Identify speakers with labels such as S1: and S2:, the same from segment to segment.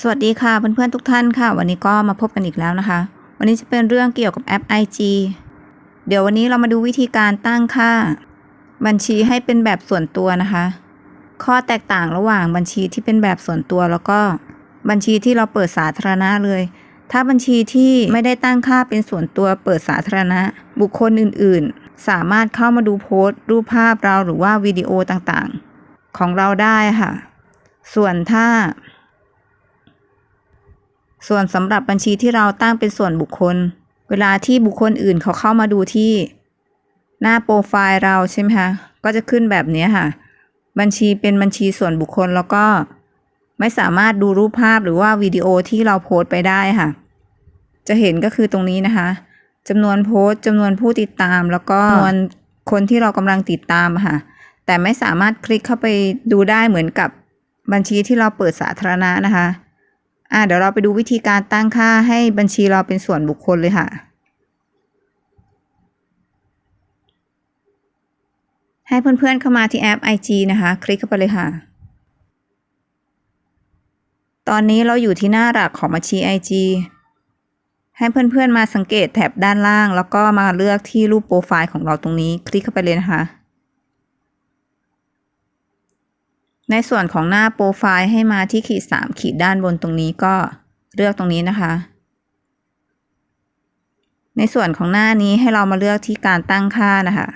S1: สวัสดีค่ะเพื่อนๆทุกท่านค่ะ วันนี้ก็มาพบกันอีกแล้วนะคะ วันนี้จะเป็นเรื่องเกี่ยวกับแอป IG เดี๋ยววันนี้เรามาดูวิธีการตั้งค่า บัญชีให้เป็นแบบส่วนตัวนะคะ ข้อแตกต่างระหว่างบัญชีที่เป็นแบบส่วนตัวแล้วก็บัญชีที่เราเปิดสาธารณะเลย ถ้าบัญชีที่ไม่ได้ตั้งค่าเป็นส่วนตัวเปิดสาธารณะ บุคคลอื่นๆ สามารถเข้ามาดูโพสต์ รูปภาพเราหรือว่าวิดีโอต่างๆ ของเราได้ค่ะ ส่วนถ้า ส่วนสำหรับบัญชีที่เราตั้งเป็นส่วนบุคคล เวลาที่บุคคลอื่นเขาเข้ามาดูที่ หน้าโปรไฟล์เราใช่ไหมคะ ก็จะขึ้นแบบนี้ค่ะ บัญชีเป็นบัญชีส่วนบุคคลแล้วก็ไม่สามารถดูรูปภาพหรือว่าวิดีโอที่เราโพสต์ไปได้ค่ะ จะเห็นก็คือตรงนี้นะคะจำนวนโพสต์จำนวนผู้ติดตาม แล้วก็จำนวนคนที่เรากำลังติดตามค่ะ แต่ไม่สามารถคลิกเข้าไปดูได้เหมือนกับบัญชีที่เราเปิดสาธารณะนะคะ อ่าเดี๋ยวเราไปดูวิธีการตั้งค่าให้บัญชีเราเป็นส่วนบุคคลเลยค่ะ ให้เพื่อนๆเข้ามาที่แอป IG นะคะ คลิกเข้าไปเลยค่ะ ตอนนี้เราอยู่ที่หน้าหลักของบัญชี IG ให้เพื่อนๆมาสังเกตแถบด้านล่าง แล้วก็มาเลือกที่รูปโปรไฟล์ของเราตรงนี้ คลิกเข้าไปเลยนะคะ ในส่วนของหน้าโปรไฟล์ให้มาที่ขีด 3 ขีดด้านบนตรงนี้ก็เลือกตรงนี้นะคะ ในส่วนของหน้านี้ให้เรามาเลือกที่การตั้งค่านะคะ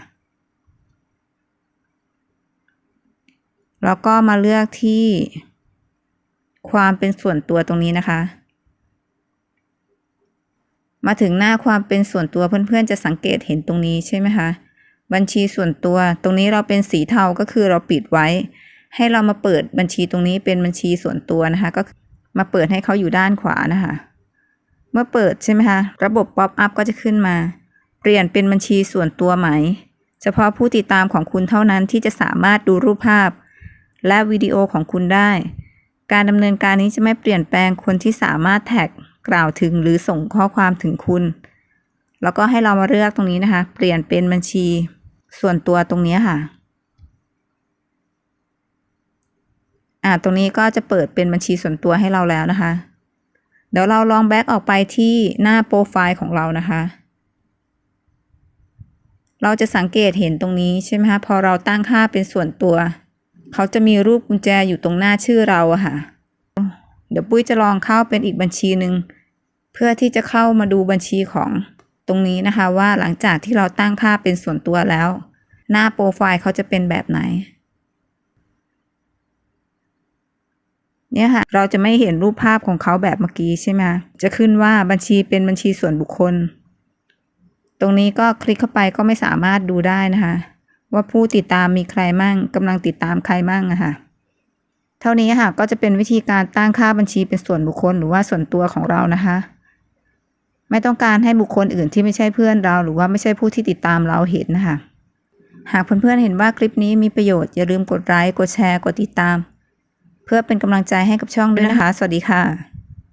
S1: แล้วก็มาเลือกที่ความเป็นส่วนตัวตรงนี้นะคะ มาถึงหน้าความเป็นส่วนตัวเพื่อนๆ จะสังเกตเห็นตรงนี้ใช่ไหมคะ บัญชีส่วนตัวตรงนี้เราเป็นสีเทาก็คือเราปิดไว้ ให้เรามาเปิดบัญชีตรงนี้เป็นบัญชีส่วนตัวนะคะ ก็มาเปิดให้เขาอยู่ด้านขวานะคะ เมื่อเปิดใช่ไหมคะระบบป๊อปอัพก็จะขึ้นมา เปลี่ยนเป็นบัญชีส่วนตัวไหม เฉพาะผู้ติดตามของคุณเท่านั้นที่จะสามารถดูรูปภาพ และวิดีโอของคุณได้ การดำเนินการนี้จะไม่เปลี่ยนแปลงคนที่สามารถแท็กกล่าวถึงหรือส่งข้อความถึงคุณ แล้วก็ให้เรามาเลือกตรงนี้นะคะ เปลี่ยนเป็นบัญชีส่วนตัวตรงนี้ค่ะ อ่าตรงนี้ก็จะเปิดเป็นบัญชีส่วนตัวให้เราแล้วนะคะ เดี๋ยวเราลองแบ็กออกไปที่หน้าโปรไฟล์ของเรานะคะ เราจะสังเกตเห็นตรงนี้ใช่ไหมคะพอเราตั้งค่าเป็นส่วนตัว เขาจะมีรูปกุญแจอยู่ตรงหน้าชื่อเราอะค่ะ เดี๋ยวปุ้ยจะลองเข้าเป็นอีกบัญชีหนึ่งเพื่อที่จะเข้ามาดูบัญชีของตรงนี้นะคะว่าหลังจากที่เราตั้งค่าเป็นส่วนตัวแล้ว หน้าโปรไฟล์เขาจะเป็นแบบไหน เนี่ยค่ะเราจะไม่เห็นรูปภาพของเขาแบบเมื่อกี้ใช่ไหมจะขึ้นว่าบัญชีเป็นบัญชีส่วนบุคคล ตรงนี้ก็คลิกเข้าไปก็ไม่สามารถดูได้นะคะ ว่าผู้ติดตามมีใครมั่งกำลังติดตามใครมั่งอะค่ะเท่านี้ค่ะก็จะเป็นวิธีการตั้งค่าบัญชีเป็นส่วนบุคคลหรือว่าส่วนตัวของเรานะคะ ไม่ต้องการให้บุคคลอื่นที่ไม่ใช่เพื่อนเรา หรือว่าไม่ใช่ผู้ที่ติดตามเราเห็นนะคะ หากเพื่อนๆเห็นว่าคลิปนี้มีประโยชน์อย่าลืมกดไลค์กดแชร์กดติดตาม เพื่อเป็นกำลังใจให้กับช่องด้วยนะคะ สวัสดีค่ะ